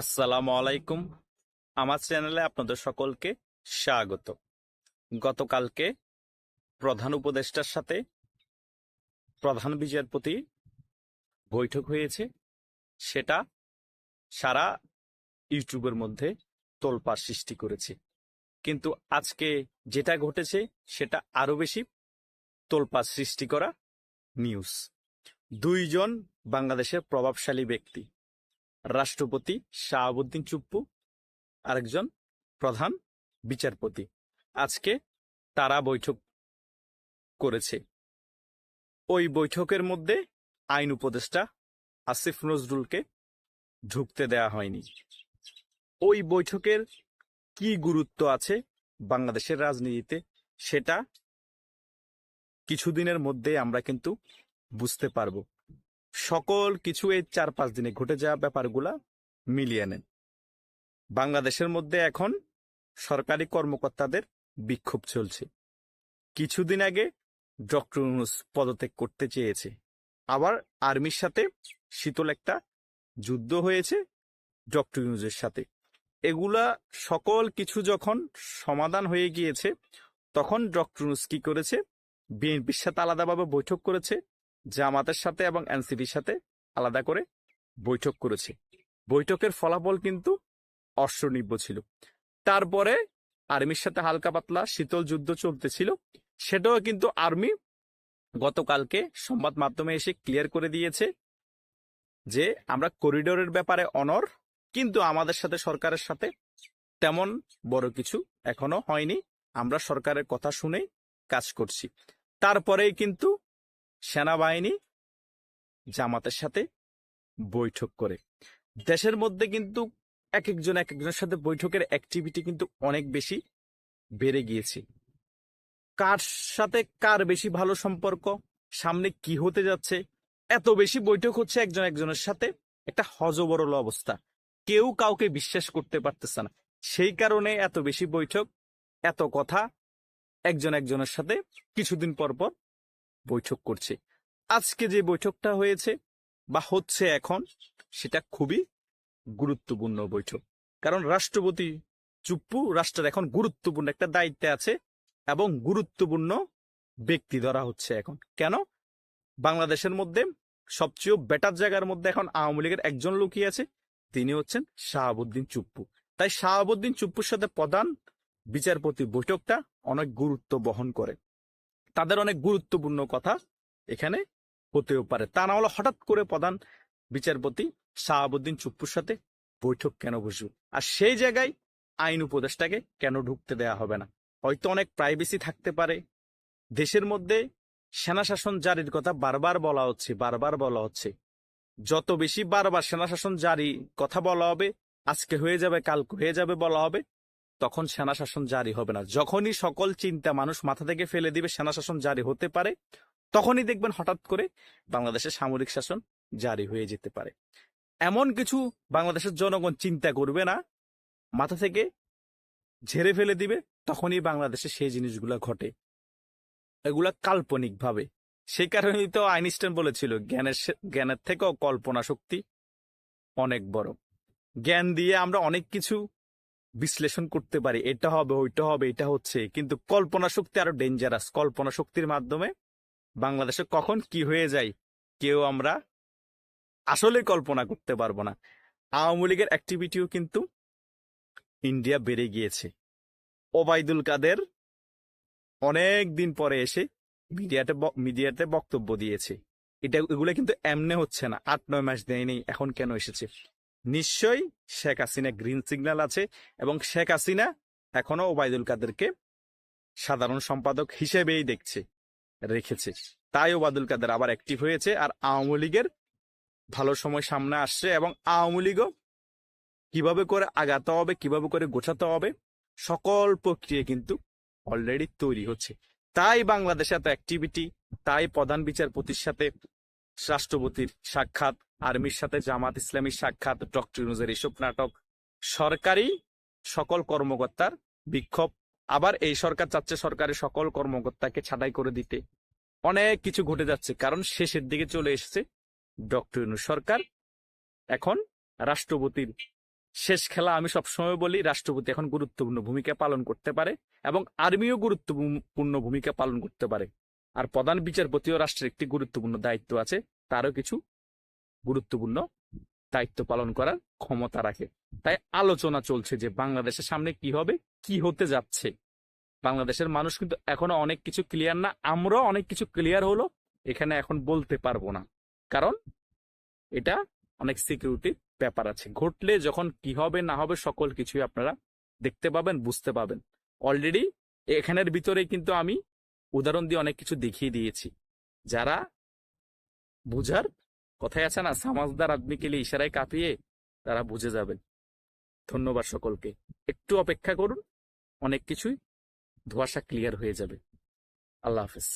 আসসালামু আলাইকুম। আমার চ্যানেলে আপনাদের সকলকে স্বাগত। গতকালকে প্রধান উপদেষ্টার সাথে প্রধান বিচারপতি বৈঠক হয়েছে। সেটা সারা ইউটিউবের মধ্যে তোলপাড় সৃষ্টি করেছে। কিন্তু আজকে যেটা ঘটেছে, সেটা আরও বেশি তোলপাড় সৃষ্টি করা নিউজ দুইজন বাংলাদেশের প্রভাবশালী ব্যক্তি। রাষ্ট্রপতি শাহাবুদ্দিন চুপ্পু, আরেকজন প্রধান বিচারপতি। আজকে তারা বৈঠক করেছে। ওই বৈঠকের মধ্যে আইন উপদেষ্টা আসিফ নজরুলকে ঢুকতে দেয়া হয়নি। ওই বৈঠকের কি গুরুত্ব আছে বাংলাদেশের রাজনীতিতে সেটা কিছুদিনের মধ্যে আমরা কিন্তু বুঝতে পারব। সকল কিছু এই চার পাঁচ দিনে ঘটে যাওয়া ব্যাপারগুলা মিলিয়ে নেন। বাংলাদেশের মধ্যে এখন সরকারি কর্মকর্তাদের বিক্ষোভ চলছে। কিছুদিন আগে ডক্টর ইউনুস পদত্যাগ করতে চেয়েছে। আবার আর্মির সাথে শীতল একটা যুদ্ধ হয়েছে ডক্টর ইউনুসের সাথে। এগুলা সকল কিছু যখন সমাধান হয়ে গিয়েছে, তখন ডক্টর ইউনুস কি করেছে? বিএনপির সাথে আলাদাভাবে বৈঠক করেছে। জামাতের সাথে এবং এনসিপির সাথে আলাদা করে বৈঠক করেছে। বৈঠকের ফলাফল কিন্তু অশ্বনিব্য ছিল। তারপরে আর্মির সাথে হালকা পাতলা শীতল যুদ্ধ চলতেছিল। সেটাও কিন্তু আর্মি গতকালকে সংবাদ মাধ্যমে এসে ক্লিয়ার করে দিয়েছে যে, আমরা করিডোরের ব্যাপারে অনর কিন্তু আমাদের সাথে সরকারের সাথে তেমন বড় কিছু এখনও হয়নি। আমরা সরকারের কথা শুনেই কাজ করছি। তারপরেই কিন্তু সেনাবাহিনী জামাতের সাথে বৈঠক করে। দেশের মধ্যে কিন্তু এক একজন এক একজনের সাথে বৈঠকের অ্যাক্টিভিটি কিন্তু অনেক বেশি বেড়ে গিয়েছে। কার সাথে কার বেশি ভালো সম্পর্ক, সামনে কি হতে যাচ্ছে, এত বেশি বৈঠক হচ্ছে একজন একজনের সাথে, একটা হজবরল অবস্থা। কেউ কাউকে বিশ্বাস করতে পারতেছে না। সেই কারণে এত বেশি বৈঠক, এত কথা একজন একজনের সাথে কিছুদিন পর পর বৈঠক করছে। আজকে যে বৈঠকটা হয়েছে বা হচ্ছে এখন, সেটা খুবই গুরুত্বপূর্ণ বৈঠক। কারণ রাষ্ট্রপতি চুপ্পু রাষ্ট্রের এখন গুরুত্বপূর্ণ একটা দায়িত্বে আছে এবং গুরুত্বপূর্ণ ব্যক্তি ধরা হচ্ছে এখন। কেন? বাংলাদেশের মধ্যে সবচেয়ে বেটার জায়গার মধ্যে এখন আওয়ামী লীগের একজন লোকই আছে, তিনি হচ্ছেন শাহাবুদ্দিন চুপ্পু। তাই শাহাবুদ্দিন চুপ্পুর সাথে প্রধান বিচারপতি বৈঠকটা অনেক গুরুত্ব বহন করে। তাদের অনেক গুরুত্বপূর্ণ কথা এখানে হতেও পারে। তা না হলে হঠাৎ করে প্রধান বিচারপতি শাহাবুদ্দিন চুপ্পুর সাথে বৈঠক কেন বসবে? আর সেই জায়গায় আইন উপদেষ্টাকে কেন ঢুকতে দেয়া হবে না? হয়তো অনেক প্রাইভেসি থাকতে পারে। দেশের মধ্যে সেনা শাসন জারির কথা বারবার বলা হচ্ছে, বারবার বলা হচ্ছে। যত বেশি বারবার সেনা শাসন জারি কথা বলা হবে, আজকে হয়ে যাবে, কালকে হয়ে যাবে বলা হবে তখন সেনা শাসন জারি হবে না। যখনই সকল চিন্তা মানুষ মাথা থেকে ফেলে দিবে সেনা শাসন জারি হতে পারে, তখনই দেখবেন হঠাৎ করে বাংলাদেশের সামরিক শাসন জারি হয়ে যেতে পারে। এমন কিছু বাংলাদেশের জনগণ চিন্তা করবে না, মাথা থেকে ঝেড়ে ফেলে দিবে, তখনই বাংলাদেশে সেই জিনিসগুলো ঘটে। এগুলা কাল্পনিক ভাবে সেই কারণেই তো আইনস্টাইন বলেছিল, জ্ঞানের জ্ঞানের থেকেও কল্পনা শক্তি অনেক বড়। জ্ঞান দিয়ে আমরা অনেক কিছু বিশ্লেষণ করতে পারি, এটা হবে, ওইটা হবে, এটা হচ্ছে। কিন্তু কল্পনা শক্তি আরও ডেঞ্জারাস কল্পনা শক্তির মাধ্যমে বাংলাদেশে কখন কি হয়ে যায়, কেউ আমরা আসলে কল্পনা করতে পারব না। আওয়ামী লীগের অ্যাক্টিভিটিও কিন্তু ইন্ডিয়া বেড়ে গিয়েছে। ওবায়দুল কাদের অনেক দিন পরে এসে মিডিয়াতে মিডিয়াতে বক্তব্য দিয়েছে। এটা, এগুলো কিন্তু এমনে হচ্ছে না। আট, নয় মাস দেয়নি, এখন কেন এসেছে? নিশ্চয়ই শেখ হাসিনা গ্রিন সিগন্যাল আছে এবং শেখ হাসিনা এখনও ওবায়দুল কাদেরকে সাধারণ সম্পাদক হিসেবেই দেখছে, রেখেছে। তাই ওবায়দুল কাদের আবার অ্যাক্টিভ হয়েছে আর আওয়ামী লীগের ভালো সময় সামনে আসছে এবং আওয়ামী লীগও কীভাবে করে আগাতে হবে, কীভাবে করে গোছাতে হবে, সকল প্রক্রিয়া কিন্তু অলরেডি তৈরি হচ্ছে। তাই বাংলাদেশে এত অ্যাক্টিভিটি তাই প্রধান বিচারপতির সাথে রাষ্ট্রপতির সাক্ষাৎ আর্মির সাথে জামাত ইসলামীর সাক্ষাৎ, ডক্টর ইউনুসের এসব নাটক, সরকারি সকল কর্মকর্তার বিক্ষোভ, আবার এই সরকার চাচ্ছে সরকারের সকল কর্মকর্তাকে ছাঁটাই করে দিতে। অনেক কিছু ঘটে যাচ্ছে, কারণ শেষের দিকে চলে এসেছে ডক্টর ইউনুস সরকার। এখন রাষ্ট্রপতির শেষ খেলা আমি সবসময় বলি, রাষ্ট্রপতি এখন গুরুত্বপূর্ণ ভূমিকা পালন করতে পারে এবং আর্মিও গুরুত্বপূর্ণ ভূমিকা পালন করতে পারে। আর প্রধান বিচারপতিও রাষ্ট্রের একটি গুরুত্বপূর্ণ দায়িত্ব আছে, তারও কিছু গুরুত্বপূর্ণ দায়িত্ব পালন করার ক্ষমতা রাখে। তাই আলোচনা চলছে যে বাংলাদেশের সামনে কি হবে, কি হতে যাচ্ছে। বাংলাদেশের মানুষ কিন্তু এখনও অনেক কিছু ক্লিয়ার না, আমরাও অনেক কিছু ক্লিয়ার হলো, এখানে এখন বলতে পারব না। কারণ এটা অনেক সিকিউরিটির ব্যাপার আছে। ঘটলে যখন কি হবে, না হবে, সকল কিছুই আপনারা দেখতে পাবেন, বুঝতে পাবেন। অলরেডি এখানের ভিতরে কিন্তু আমি উদাহরণ দিয়ে অনেক কিছু দেখিয়ে দিয়েছি। যারা বুঝার কথাই আছে না, সামাজদার আপনি কেলে ইশারায় কাঁপিয়ে তারা বুঝে যাবেন ধন্যবাদ সকলকে। একটু অপেক্ষা করুন, অনেক কিছুই ধোয়াশা ক্লিয়ার হয়ে যাবে। আল্লাহ হাফেজ।